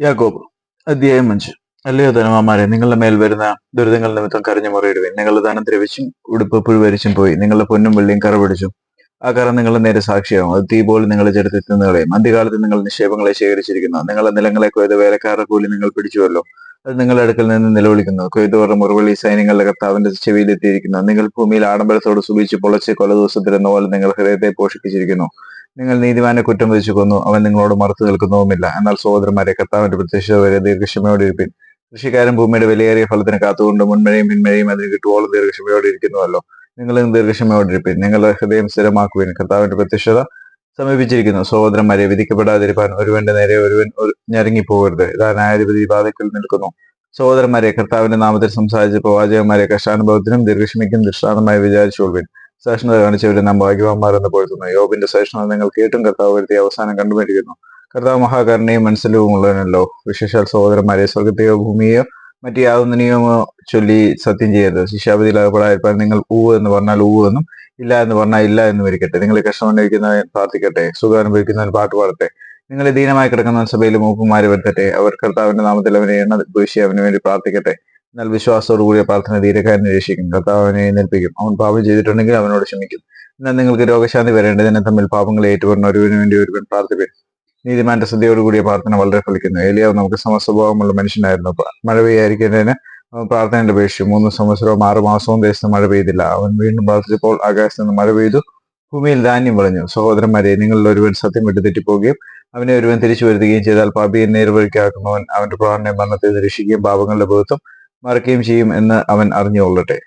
യാക്കോബ് അധ്യായം അഞ്ച്. അല്ലയോ ധനവാന്മാരെ നിങ്ങളുടെ മേൽ വരുന്ന ദുരിതങ്ങൾ നിമിത്തം കരഞ്ഞു മുറിയിടുവേ നിങ്ങളുടെ ധനം ദ്രവിച്ചും ഉടുപ്പ് പുഴുവരിച്ചും പോയി. നിങ്ങളുടെ പൊന്നും വെള്ളിയും കറ പിടിച്ചു ആ കറ നിങ്ങളുടെ നേരെ സാക്ഷിയാവും. അത് തീ പോലെ നിങ്ങളുടെ ചരിത്രത്തിൽ നിന്ന് കളയും. അന്ത്യകാലത്ത് നിങ്ങൾ നിക്ഷേപങ്ങളെ ശേഖരിച്ചിരിക്കുന്നു. നിങ്ങളുടെ നിലങ്ങളെ കൊയ്ത് വേലക്കാരുടെ കൂലി നിങ്ങൾ പിടിച്ചുവല്ലോ. അത് നിങ്ങളുടെ അടുക്കൽ നിന്ന് നിലവിളിക്കുന്നു. കൊയ്തോറും മുറവിളി സൈന്യങ്ങളുടെ കർത്താവിന്റെ ചെവിയിലെത്തിയിരിക്കുന്നു നിങ്ങൾ ഭൂമിയിൽ ആഡംബരത്തോട് സുഖിച്ച് പൊളച്ച് കൊല ദിവസത്തിലെന്ന പോലെ നിങ്ങൾ ഹൃദയത്തെ പോഷിപ്പിച്ചിരിക്കുന്നു. നിങ്ങൾ നീതിമാനെ കുറ്റം വിധിച്ചു കൊന്നു അവൻ നിങ്ങളോട് മറുത്തു നിൽക്കുന്നതുമില്ല. എന്നാൽ സഹോദരന്മാരെ കർത്താവിന്റെ പ്രത്യക്ഷത വരെ ദീർഘക്ഷമയോടെ ഇരിപ്പിൻ. കൃഷിക്കാരൻ ഭൂമിയുടെ വിലയേറിയ ഫലത്തിന് കാത്തുകൊണ്ട് മുൻമഴയും പിന്മഴയും അതിന് കിട്ടുവോളം ദീർഘക്ഷമയോടെ ഇരിക്കുന്നുവല്ലോ. നിങ്ങളും ദീർഘക്ഷമയോടെ ഇരിപ്പിൻ. നിങ്ങളുടെ ഹൃദയം സ്ഥിരമാക്കുവിൻ. കർത്താവിന്റെ പ്രത്യക്ഷത സമീപിച്ചിരിക്കുന്നു. സഹോദരന്മാരെ വിധിക്കപ്പെടാതിരിക്കാൻ ഒരുവന്റെ നേരെ ഒരുവൻ ഒരു- ഞെരങ്ങിപ്പോകരുത്. ഇതാ ന്യായാധിപതി ബാധക്കൽ നിൽക്കുന്നു. സഹോദരന്മാരെ കർത്താവിന്റെ നാമത്തിൽ സംസാരിച്ച പ്രവാചകന്മാരെ കഷ്ടാനുഭവത്തിനും ദീർഘക്ഷമയ്ക്കും ദൃഷ്ടാന്തമായി വിചാരിച്ചുകൊള്ളുവിൻ. സഹിഷ്ണുത കാണിച്ചവരെ നാം ഭാഗ്യവാന്മാരെന്ന് പൊഴുത്തുന്നു യോബിന്റെ സഹിഷ്ണുത നിങ്ങൾ കേട്ടും കർത്താവ് വരുത്തിയ അവസാനം കണ്ടുപിടിക്കുന്നു. കർത്താവ് മഹാകരുണയും മനസ്സിലും ഉള്ളവനല്ലോ. വിശേഷാൽ സഹോദരന്മാരെ സ്വർഗത്തെയോ ഭൂമിയോ മറ്റു യാതൊന്നിനെയോ ചൊല്ലി സത്യം ചെയ്യരുത്. ശിക്ഷാപതിയിൽ അകപ്പെടാതിരിക്കാൻ നിങ്ങൾ ഊവ് എന്ന് പറഞ്ഞാൽ ഊവ് എന്നും ഇല്ല എന്ന് പറഞ്ഞാൽ ഇല്ല എന്ന് വരിക്കട്ടെ നിങ്ങൾ കഷ്ടം അനുഭവിക്കുന്നവൻ പ്രാർത്ഥിക്കട്ടെ. സുഖം അനുഭവിക്കുന്നവൻ പാട്ട് പാടട്ടെ. നിങ്ങൾ ദീനമായി കിടക്കുന്ന സഭയിൽ മൂപ്പുമാര് വരുത്തട്ടെ അവർ കർത്താവിന്റെ നാമത്തിൽ അവനെ എണ്ണ ഉപേക്ഷിച്ച് അവന് വേണ്ടി പ്രാർത്ഥിക്കട്ടെ. എന്നാൽ വിശ്വാസത്തോടു കൂടിയ പ്രാർത്ഥന ധീരക്കാരനെ രക്ഷിക്കും കർത്താവ് അവനെ എഴുന്നേൽപ്പിക്കും അവൻ പാപം ചെയ്തിട്ടുണ്ടെങ്കിൽ അവനോട് ക്ഷമിക്കും. എന്നാൽ നിങ്ങൾക്ക് രോഗശാന്തി വരേണ്ടതിനെ തമ്മിൽ പാപങ്ങളെ ഏറ്റുപറഞ്ഞ ഒരുവിന് വേണ്ടി ഒരുവൻ പ്രാർത്ഥിപ്പിൻ. നീതിമാന്റെ ശ്രദ്ധയോടുകൂടിയ പ്രാർത്ഥന വളരെ ഫലിക്കുന്നു. ഏലിയാവ് നമുക്ക് സമസ്വഭാവമുള്ള മനുഷ്യനായിരുന്നു. മഴ പെയ്യായിരിക്കേണ്ടതിന് പ്രാർത്ഥനയുടെ അപേക്ഷിച്ചു. മൂന്ന് സംവത്സരവും ആറ് മാസവും ദേശത്ത് മഴ പെയ്തില്ല. അവൻ വീണ്ടും പ്രാർത്ഥിച്ചപ്പോൾ ആകാശത്ത് നിന്ന് മഴ പെയ്തു. ഭൂമിയിൽ ധാന്യം വിളഞ്ഞു. സഹോദരന്മാരെ നിങ്ങളിൽ ഒരുവൻ സത്യം വിട്ട് തെറ്റിപ്പോവുകയും അവനെ ഒരുവൻ തിരിച്ചു വരുത്തുകയും ചെയ്താൽ പാപിയെ നേർവഴിക്കാക്കുന്നവൻ അവന്റെ പ്രാണനെ മരണത്തെ രക്ഷിക്കുകയും പാപങ്ങളുടെ ബോധം മറക്കുകയും ചെയ്യും എന്ന് അവൻ അറിഞ്ഞുകൊള്ളട്ടെ.